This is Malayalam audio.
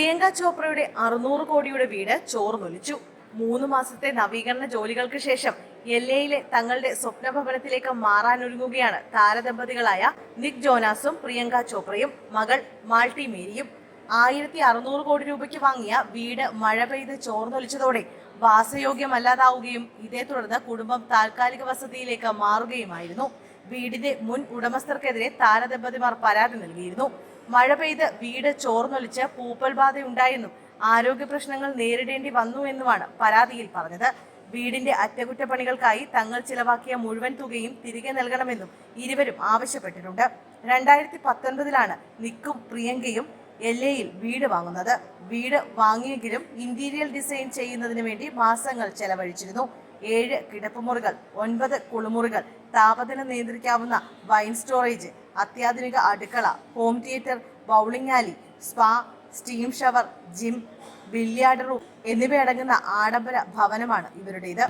പ്രിയങ്ക ചോപ്രയുടെ അറുന്നൂറ് കോടിയുടെ വീട് ചോർന്നൊലിച്ചു. മൂന്ന് മാസത്തെ നവീകരണ ജോലികൾക്ക് ശേഷം എൽ എയിലെ തങ്ങളുടെ സ്വപ്ന ഭവനത്തിലേക്ക് മാറാനൊരുങ്ങുകയാണ് താരദമ്പതികളായ നിക് ജോനാസും പ്രിയങ്ക ചോപ്രയും മകൾ മാൾട്ടി മേരിയും. ആയിരത്തി അറുന്നൂറ് കോടി രൂപയ്ക്ക് വാങ്ങിയ വീട് മഴ പെയ്ത് ചോർന്നൊലിച്ചതോടെ വാസയോഗ്യമല്ലാതാവുകയും ഇതേ തുടർന്ന് കുടുംബം താൽക്കാലിക വസതിയിലേക്ക് മാറുകയുമായിരുന്നു. വീടിന്റെ മുൻ ഉടമസ്ഥർക്കെതിരെ താരദമ്പതിമാർ പരാതി നൽകിയിരുന്നു. മഴ പെയ്ത് വീട് ചോർന്നൊലിച്ച് പൂപ്പൽ ബാധയുണ്ടായെന്നും ആരോഗ്യ പ്രശ്നങ്ങൾ നേരിടേണ്ടി വന്നു എന്നുമാണ് പരാതിയിൽ പറഞ്ഞത്. വീടിന്റെ അറ്റകുറ്റപ്പണികൾക്കായി തങ്ങൾ ചിലവാക്കിയ മുഴുവൻ തുകയും തിരികെ നൽകണമെന്നും ഇരുവരും ആവശ്യപ്പെട്ടിട്ടുണ്ട്. രണ്ടായിരത്തി പത്തൊൻപതിലാണ് നിക്കും പ്രിയങ്കയും എൽ എയിൽ വീട് വാങ്ങുന്നത്. വീട് വാങ്ങിയെങ്കിലും ഇന്റീരിയർ ഡിസൈൻ ചെയ്യുന്നതിന് വേണ്ടി മാസങ്ങൾ ചെലവഴിച്ചിരുന്നു. ഏഴ് കിടപ്പുമുറികൾ ഒൻപത് കുളിമുറികൾ താപനില നിയന്ത്രിക്കാവുന്ന വൈൻ സ്റ്റോറേജ് അത്യാധുനിക അടുക്കള home theatre bowling alley spa steam shower gym billiard room എന്നിവയടങ്ങുന്ന ആഡംബര ഭവനമാണ് ഇവരുടേത്.